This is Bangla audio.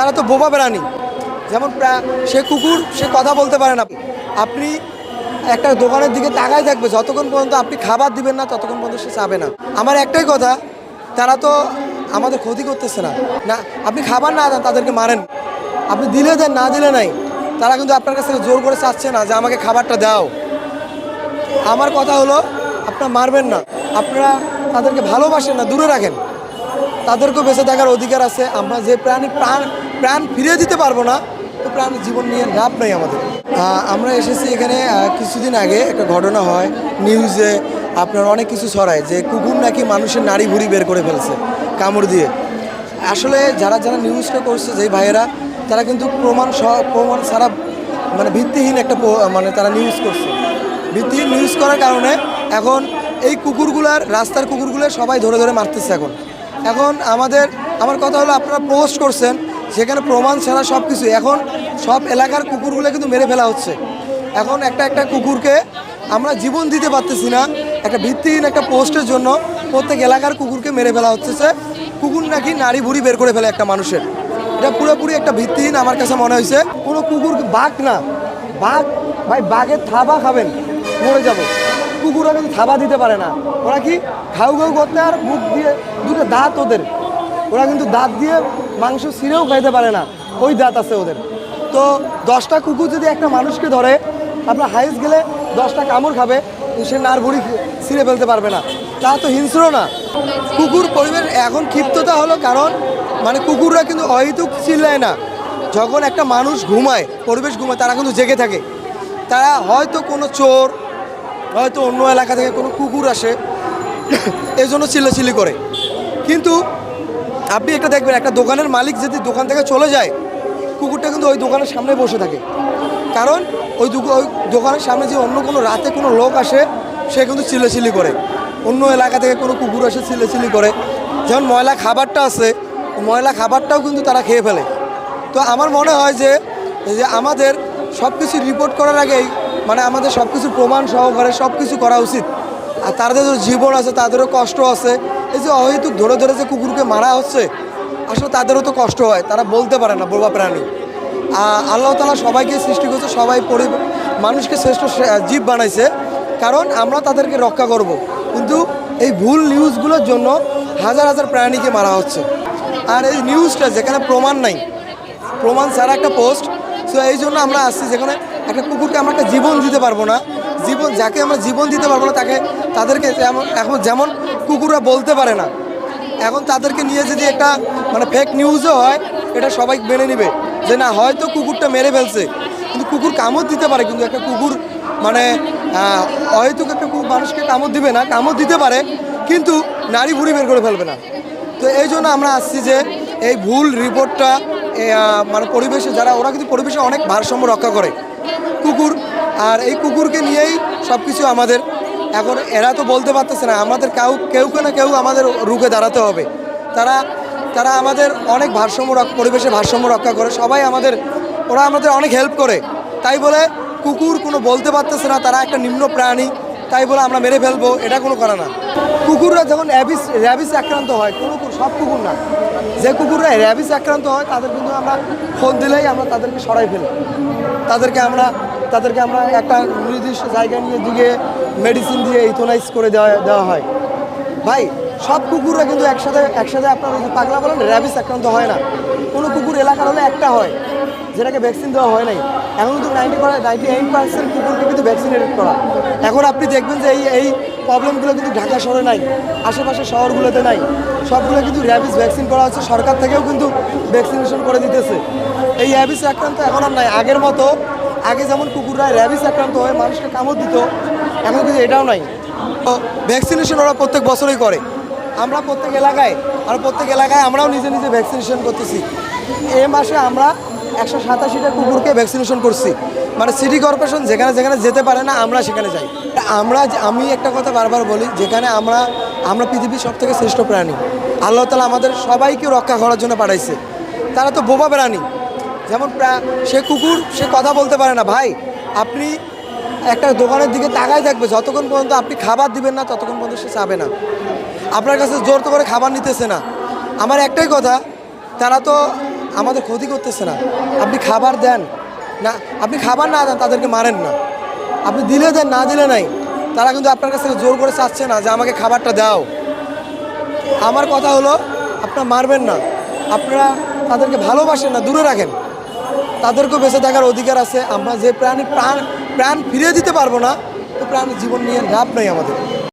তারা তো বোবা প্রাণী যেমন সে কুকুর, সে কথা বলতে পারে না। আপনি একটা দোকানের দিকে তাকাই থাকবে, যতক্ষণ পর্যন্ত আপনি খাবার দিবেন না, ততক্ষণ পর্যন্ত সে চাবে না। আমার একটাই কথা, তারা তো আমাদের ক্ষতি করতেছে না। না, আপনি খাবার না দেন, তাদেরকে মারেন। আপনি দিলে দেন, না দিলে নাই। তারা কিন্তু আপনার কাছ থেকে জোর করে চাচ্ছে না যে আমাকে খাবারটা দাও। আমার কথা হলো, আপনারা মারবেন না। আপনারা তাদেরকে ভালোবাসেন না, দূরে রাখেন। তাদেরকেও বেঁচে থাকার অধিকার আছে। আমরা যে প্রাণী, প্রাণ প্রাণ ফিরিয়ে দিতে পারব না, তো প্রাণ জীবন নিয়ে লাভ নেই আমাদের। আমরা এসেছি এখানে কিছুদিন আগে একটা ঘটনা হয় নিউজে, আপনার অনেক কিছু ছড়ায় যে কুকুর নাকি মানুষের নাড়ি ভুড়ি বের করে ফেলছে কামড় দিয়ে। আসলে যারা যারা নিউজটা করছে, যেই ভাইয়েরা, তারা কিন্তু প্রমাণ প্রমাণ ছাড়া মানে ভিত্তিহীন একটা মানে তারা নিউজ করছে। ভিত্তিহীন নিউজ করার কারণে এখন এই কুকুরগুলার, রাস্তার কুকুরগুলো সবাই ধরে ধরে মারতেছে এখন। এখন আমাদের, আমার কথা হলো আপনারা পোস্ট করছেন সেখানে প্রমাণ ছাড়া সব কিছু। এখন সব এলাকার কুকুরগুলো কিন্তু মেরে ফেলা হচ্ছে। এখন একটা একটা কুকুরকে আমরা জীবন দিতে পারতেছি না। একটা ভিত্তিহীন একটা পোস্টের জন্য প্রত্যেক এলাকার কুকুরকে মেরে ফেলা হচ্ছে। কুকুর নাকি নারী ভুড়ি বের করে ফেলে একটা মানুষের। এটা পুরোপুরি একটা ভিত্তিহীন আমার কাছে মনে হয়েছে। কোনো কুকুর বাঘ না। বাঘ, ভাই, বাঘের থাবা খাবেন, মরে যাব। কুকুররা কিন্তু থাবা দিতে পারে না। ওরা কি খাউ খাউ করতে আর মুখ দিয়ে দুটো দাঁত ওদের। ওরা কিন্তু দাঁত দিয়ে মাংস ছিঁড়েও খাইতে পারে না। ওই দাঁত আছে ওদের। তো দশটা কুকুর যদি একটা মানুষকে ধরে, আপনার হাইস গেলে দশটা কামড় খাবে সে নার ভুড়ি ছিঁড়ে ফেলতে পারবে না। তা তো হিংস্র না। কুকুর পরিবেশ এখন ক্ষিপ্ততা হলো কারণ মানে কুকুররা কিন্তু অহেতুক চিল্লায় না। যখন একটা মানুষ ঘুমায়, পরিবেশ ঘুমায়, তারা কিন্তু জেগে থাকে। তারা হয়তো কোনো চোর, হয়তো অন্য এলাকা থেকে কোনো কুকুর আসে এই জন্য চিল্লাচিল্লি করে। কিন্তু আপনি একটা দেখবেন, একটা দোকানের মালিক যদি দোকান থেকে চলে যায়, কুকুরটা কিন্তু ওই দোকানের সামনে বসে থাকে। কারণ ওই ওই দোকানের সামনে যে অন্য কোনো রাতে কোনো লোক আসে, সে কিন্তু চিল্লাচিল্লি করে। অন্য এলাকা থেকে কোনো কুকুর আসে, চিল্লাচিল্লি করে। যেমন ময়লা খাবারটা আছে, ময়লা খাবারটাও কিন্তু তারা খেয়ে ফেলে। তো আমার মনে হয় যে যে আমাদের সব কিছু রিপোর্ট করার আগেই মানে আমাদের সব কিছু প্রমাণ সহকারে সব কিছু করা উচিত। আর তাদের যে জীবন আছে, তাদেরও কষ্ট আছে। এই যে অহেতুক ধরে ধরে যে কুকুরকে মারা হচ্ছে, আসলে তাদেরও তো কষ্ট হয়, তারা বলতে পারে না, বোবা প্রাণী। আল্লাহ তালা সবাইকে সৃষ্টি করছে, সবাই পরি, মানুষকে শ্রেষ্ঠ জীব বানাইছে। কারণ আমরা তাদেরকে রক্ষা করব। কিন্তু এই ভুল নিউজগুলোর জন্য হাজার হাজার প্রাণীকে মারা হচ্ছে। আর এই নিউজটা যেখানে প্রমাণ নাই, প্রমাণ ছাড়া একটা পোস্ট। সো এই জন্য আমরা আসছি যেখানে একটা কুকুরকে আমরা একটা জীবন দিতে পারব না। জীবন, যাকে আমরা জীবন দিতে পারব না, তাকে, তাদেরকে যেমন, এখন যেমন কুকুররা বলতে পারে না, এখন তাদেরকে নিয়ে যদি একটা মানে ফেক নিউজও হয়, এটা সবাই মেনে নেবে যে না, হয়তো কুকুরটা মেরে ফেলছে, কিন্তু কুকুর কামড় দিতে পারে, কিন্তু একটা কুকুর মানে হয়তো একটা কুকুর মানুষকে কামড় দিবে না, কামড় দিতে পারে, কিন্তু নারী ভুড়ি বের করে ফেলবে না। তো এই জন্য আমরা আসছি যে, এই ভুল রিপোর্টটা মানে পরিবেশে যারা, ওরা কিন্তু পরিবেশে অনেক ভারসাম্য রক্ষা করে। কুকুর আর এই কুকুরকে নিয়েই সব কিছু আমাদের। এখন এরা তো বলতে পারতেছে না, আমাদের কেউ কেউ না কেউ আমাদের রুখে দাঁড়াতে হবে। তারা তারা আমাদের অনেক ভারসাম্য রক- পরিবেশে ভারসাম্য রক্ষা করে, সবাই আমাদের ওরা আমাদের অনেক হেল্প করে। তাই বলে কুকুর কোনো বলতে পারতেছে না, তারা একটা নিম্ন প্রাণী, তাই বলে আমরা মেরে ফেলব, এটা কোনো করা না। কুকুররা যখন র্যাবিস র্যাবিস আক্রান্ত হয়, কোনো সব কুকুর না। যে কুকুররা র্যাবিস আক্রান্ত হয়, তাদের কিন্তু আমরা ফোন দিলেই আমরা তাদেরকে সরাই ফেলি। তাদেরকে আমরা তাদেরকে আমরা একটা নির্দিষ্ট জায়গায় নিয়ে দিকে মেডিসিন দিয়ে ইথোনাইজ করে দেওয়া দেওয়া হয়। ভাই, সব কুকুররা কিন্তু একসাথে একসাথে আপনার পাগলা বলেন র্যাবিস আক্রান্ত হয় না। কোনো কুকুর এলাকার হলে একটা হয়, যেটাকে ভ্যাকসিন দেওয়া হয় নাই। এখন কিন্তু নাইনটি নাইনটি এইট পার্সেন্ট কুকুরকে কিন্তু ভ্যাকসিনেটেড করা। এখন আপনি দেখবেন যে এই এই প্রবলেমগুলো কিন্তু ঢাকা শহরে নাই আশেপাশে শহরগুলোতে নাই। সবগুলো কিন্তু র্যাবিস ভ্যাকসিন করা হচ্ছে। সরকার থেকেও কিন্তু ভ্যাকসিনেশন করে দিতেছে। এই র্যাবিস আক্রান্ত এখন আর নাই। আগের মতো আগে যেমন কুকুররা র্যাবিস আক্রান্ত হয়ে মানুষকে কামড় দিত এমন কিন্তু এটাও নাই। তো ভ্যাকসিনেশন ওরা প্রত্যেক বছরই করে। আমরা প্রত্যেক এলাকায়, আর প্রত্যেক এলাকায় আমরাও নিজে নিজে ভ্যাকসিনেশন করতেছি। এ মাসে আমরা একশো সাতাশিটা কুকুরকে ভ্যাকসিনেশন করছি। মানে সিটি কর্পোরেশন যেখানে যেখানে যেতে পারে না, আমরা সেখানে যাই। আমরা আমি একটা কথা বারবার বলি, যেখানে আমরা আমরা পৃথিবীর সব থেকে শ্রেষ্ঠ প্রাণী, আল্লাহ তালা আমাদের সবাইকে রক্ষা করার জন্য পাঠাইছে। তারা তো বোবা প্রাণী। যেমন সে কুকুর, সে কথা বলতে পারে না। ভাই, আপনি একটা দোকানের দিকে তাকাই থাকবে। যতক্ষণ পর্যন্ত আপনি খাবার দিবেন না, ততক্ষণ পর্যন্ত সে চাবে না। আপনার কাছে জোর তো করে খাবার নিতেছে না। আমার একটাই কথা, তারা তো আমাদের ক্ষতি করতেছে না। আপনি খাবার দেন। না, আপনি খাবার না দেন, তাদেরকে মারেন না। আপনি দিলে দেন, না দিলে নাই। তারা কিন্তু আপনার কাছ থেকে জোর করে চাচ্ছে না যে আমাকে খাবারটা দাও। আমার কথা হলো, আপনারা মারবেন না। আপনারা তাদেরকে ভালোবাসেন না, দূরে রাখেন। তাদেরকেও বেঁচে থাকার অধিকার আছে। আমরা যে প্রাণী প্রাণ প্রাণ ফিরিয়ে দিতে পারব না, তো প্রাণ জীবন নিয়ে লাভ নেই আমাদের।